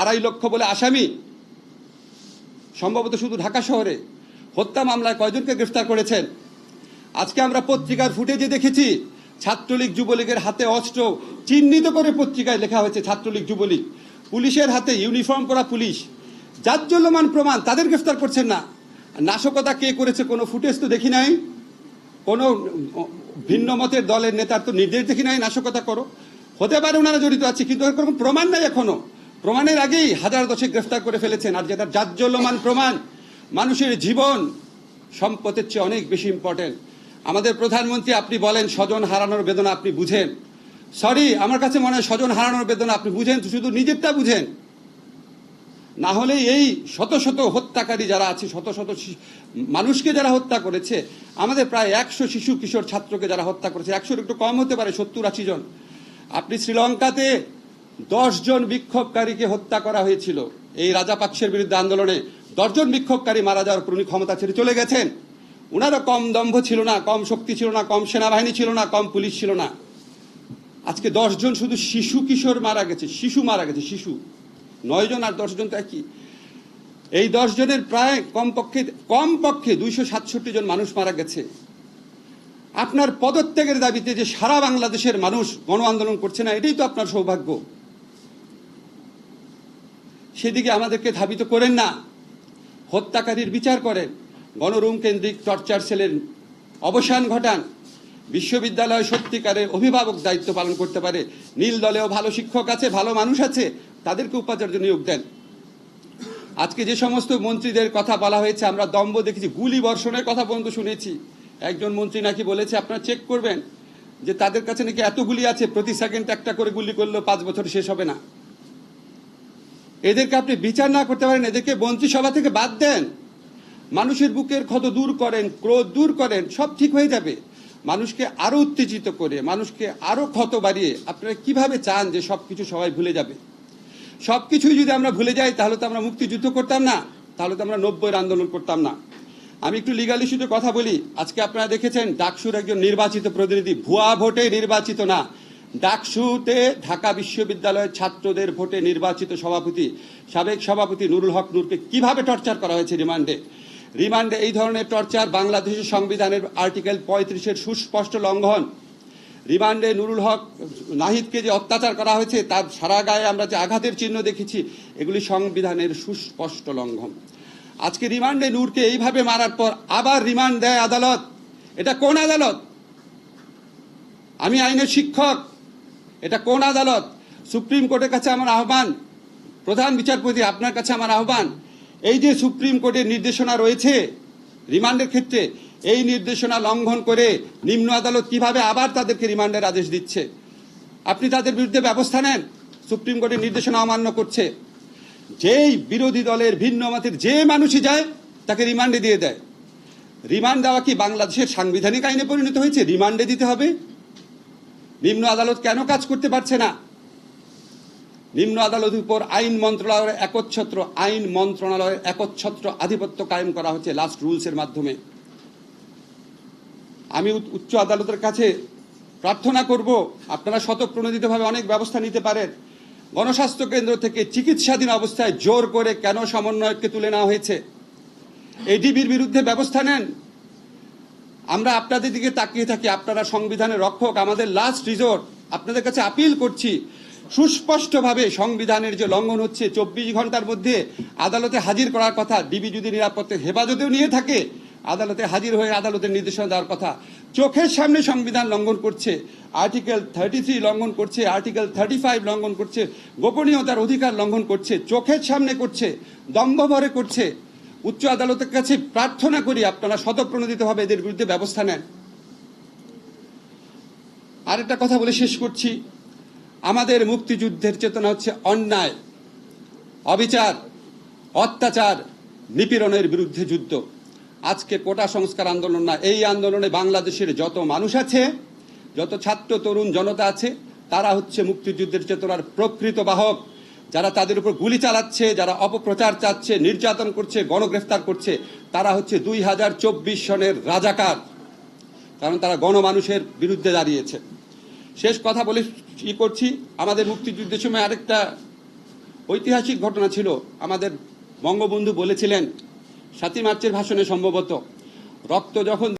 আড়াই লক্ষ বলে আসামি। সম্ভবত শুধু ঢাকা শহরে। হত্যা মামলায় কয়জনকে গ্রেফতার করেছেন? আজকে আমরা পত্রিকার ফুটেজে দেখেছি, ছাত্রলীগ যুবলীগের হাতে অস্ত্র চিহ্নিত করে পত্রিকায় লেখা হয়েছে, ছাত্রলীগ যুবলীগ। পুলিশের হাতে ইউনিফর্ম করা পুলিশ। জাজ্জল্যমান প্রমাণ তাদের গ্রেফতার করছেন না। নাশকতা কে করেছে কোনো ফুটেজ তো দেখি নাই। কোনো ভিন্ন মতের দলের নেতার তো নির্দেশ দেখি নাই, নাশকতা করো। হতে পারে ওনারা জড়িত আছে, কিন্তু এর কোনো প্রমাণ নাই এখনও। প্রমাণের আগেই হাজার দশেক গ্রেফতার করে ফেলেছেন আর যেটা জাজ্জল্যমান প্রমাণ, মানুষের জীবন সম্পদের চেয়ে অনেক বেশি ইম্পর্টেন্ট আমাদের প্রধানমন্ত্রী আপনি বলেন, স্বজন হারানোর বেদনা আপনি বুঝেন। সরি আমার কাছে মনে হয় স্বজন হারানোর বেদনা আপনি বুঝেন, শুধু নিজেরটা বুঝেন। না হলে এই শত শত হত্যাকারী যারা আছে, শত শত মানুষকে যারা হত্যা করেছে, আমাদের প্রায় একশো শিশু কিশোর ছাত্রকে যারা হত্যা করেছে, একশোর একটু কম হতে পারে, সত্তর আশি জন। আপনি শ্রীলঙ্কাতে দশ জন বিক্ষোভকারীকে হত্যা করা হয়েছিল। এই রাজাপাক্ষের বিরুদ্ধে আন্দোলনে দশজন বিক্ষোভকারী মারা যাওয়ার পর উনি ক্ষমতা ছেড়ে চলে গেছেন। ওনারও কম দম্ভ ছিল না, কম শক্তি ছিল না, কম সেনাবাহিনী ছিল না, কম পুলিশ ছিল না। আজকে জন শুধু শিশু কিশোর মারা গেছে, শিশু মারা গেছে, শিশু। নয় জন আর দশজন তো একই। এই দশ জনের প্রায় কমপক্ষে কমপক্ষে দুইশো সাতষট্টি জন মানুষ মারা গেছে। আপনার পদত্যাগের দাবিতে যে সারা বাংলাদেশের মানুষ গণ আন্দোলন করছে না, এটাই তো আপনার সৌভাগ্য। সেদিকে আমাদেরকে ধাবিত করেন না। হত্যাকারীর বিচার করেন। গণরুম কেন্দ্রিক টর্চার সেলের অবসান ঘটান। বিশ্ববিদ্যালয় সত্যিকারের অভিভাবক দায়িত্ব পালন করতে পারে। নীল দলেও ভালো শিক্ষক আছে, ভালো মানুষ আছে। তাদেরকে উপাচার্য নিয়োগ দেন। আজকে যে সমস্ত মন্ত্রীদের কথা বলা হয়েছে, আমরা দম্ব দেখেছি। গুলি বর্ষণের কথা পর্যন্ত শুনেছি। একজন মন্ত্রী নাকি বলেছে, আপনারা চেক করবেন যে তাদের কাছে নাকি এত গুলি আছে, প্রতি সেকেন্ড একটা করে গুলি করলেও পাঁচ বছর শেষ হবে না। এদেরকে আপনি বিচার না করতে পারেন, এদেরকে মন্ত্রিসভা থেকে বাদ দেন। মানুষের বুকের ক্ষত দূর করেন, ক্রোধ দূর করেন, সব ঠিক হয়ে যাবে। মানুষকে আরও উত্তেজিত করে, মানুষকে আরও ক্ষত বাড়িয়ে আপনারা কীভাবে চান যে সবকিছু সবাই ভুলে যাবে? সবকিছুই যদি আমরা ভুলে যাই, তাহলে তো আমরা মুক্তিযুদ্ধ করতাম না, তাহলে তো আমরা নব্বইয়ের আন্দোলন করতাম না। আমি একটু লিগাল ইস্যুতে কথা বলি। আজকে আপনারা দেখেছেন, ডাকসুর একজন নির্বাচিত প্রতিনিধি, ভুয়া ভোটে নির্বাচিত না ডাকসুতে ঢাকা বিশ্ববিদ্যালয়ের ছাত্রদের ভোটে নির্বাচিত সভাপতি, সাবেক সভাপতি নুরুল হক নূরকে কীভাবে টর্চার করা হয়েছে রিমান্ডে? রিমান্ডে এই ধরনের টর্চার বাংলাদেশের সংবিধানের আর্টিকেল পঁয়ত্রিশের সুস্পষ্ট লঙ্ঘন। রিমান্ডে নুরুল হক নাহিদকে যে অত্যাচার করা হয়েছে, তার সারা গায়ে আমরা যে আঘাতের চিহ্ন দেখেছি, এগুলি সংবিধানের সুস্পষ্ট লঙ্ঘন। আজকে রিমান্ডে নূরকে এইভাবে মারার পর আবার রিমান্ড দেয় আদালত। এটা কোন আদালত? আমি আইনের শিক্ষক এটা কোন আদালত? সুপ্রিম কোর্টের কাছে আমার আহ্বান। প্রধান বিচারপতি, আপনার কাছে আমার আহ্বান। এই যে সুপ্রিম কোর্টের নির্দেশনা রয়েছে রিমান্ডের ক্ষেত্রে, এই নির্দেশনা লঙ্ঘন করে নিম্ন আদালত কীভাবে আবার তাদেরকে রিমান্ডের আদেশ দিচ্ছে? আপনি তাদের বিরুদ্ধে ব্যবস্থা নেন। সুপ্রিম কোর্টের নির্দেশনা অমান্য করছে। যেই বিরোধী দলের ভিন্ন মতের যে মানুষই যায়, তাকে রিমান্ডে দিয়ে দেয়। রিমান্ড দেওয়া কি বাংলাদেশের সাংবিধানিক আইনে পরিণত হয়েছে? রিমান্ডে দিতে হবে। নিম্ন আদালত কেন কাজ করতে পারছে না? নিম্ন আদালতের উপর আইন মন্ত্রণালয়ের একচ্ছত্র আইন মন্ত্রণালয়ের একচ্ছত্র আধিপত্য কায়েম করা হচ্ছে লাস্ট রুলসের মাধ্যমে। আমি উচ্চ- আদালতের কাছে প্রার্থনা করব, আপনারা শতপ্রণোদিতভাবে অনেক ব্যবস্থা নিতে পারেন। গণস্বাস্থ্য কেন্দ্র থেকে চিকিৎসাধীন অবস্থায় জোর করে কেন সমন্বয়ককে তুলে নেওয়া হয়েছে? এডিবির বিরুদ্ধে ব্যবস্থা নেন? আমরা আপনাদের দিকে তাকিয়ে থাকি, আপনারা সংবিধানের রক্ষক, আমাদের লাস্ট রিজোর্ট আপনাদের কাছে আপিল করছি, সুস্পষ্টভাবে সংবিধানের যে লঙ্ঘন হচ্ছে, চব্বিশ ঘণ্টার মধ্যে আদালতে হাজির করার কথা ডিবি যদি নিরাপত্তার হেফাজতেও নিয়ে থাকে, আদালতে হাজির হয়ে আদালতের নির্দেশনা দেওয়ার কথা। চোখের সামনে সংবিধান লঙ্ঘন করছে আর্টিকেল থার্টি থ্রি লঙ্ঘন করছে আর্টিকেল থার্টি ফাইভ লঙ্ঘন করছে, গোপনীয়তার অধিকার লঙ্ঘন করছে, চোখের সামনে করছে দম্ভভরে করছে। উচ্চ আদালতের কাছে প্রার্থনা করি আপনারা শতপ্রণোদিতভাবে এদের বিরুদ্ধে ব্যবস্থা নেন। আরেকটা কথা বলে শেষ করছি। আমাদের মুক্তিযুদ্ধের চেতনা হচ্ছে অন্যায়, অবিচার, অত্যাচার, নিপীড়নের বিরুদ্ধে যুদ্ধ। আজকে কোটা সংস্কার আন্দোলন না, এই আন্দোলনে বাংলাদেশের যত মানুষ আছে, যত ছাত্র, তরুণ জনতা আছে, তারা হচ্ছে মুক্তিযুদ্ধের চেতনার প্রকৃত বাহক। যারা তাদের উপর গুলি চালাচ্ছে, যারা অপপ্রচার চাচ্ছে, নির্যাতন করছে, গণগ্রেফতার করছে, তারা হচ্ছে দুই হাজার চব্বিশ সনের রাজাকার। কারণ তারা গণমানুষের বিরুদ্ধে দাঁড়িয়েছে। শেষ কথা বলে ই করছি, আমাদের মুক্তিযুদ্ধের সময় আরেকটা ঐতিহাসিক ঘটনা ছিল। আমাদের বঙ্গবন্ধু বলেছিলেন, সাতই মার্চের ভাষণে সম্ভবত, রক্ত যখন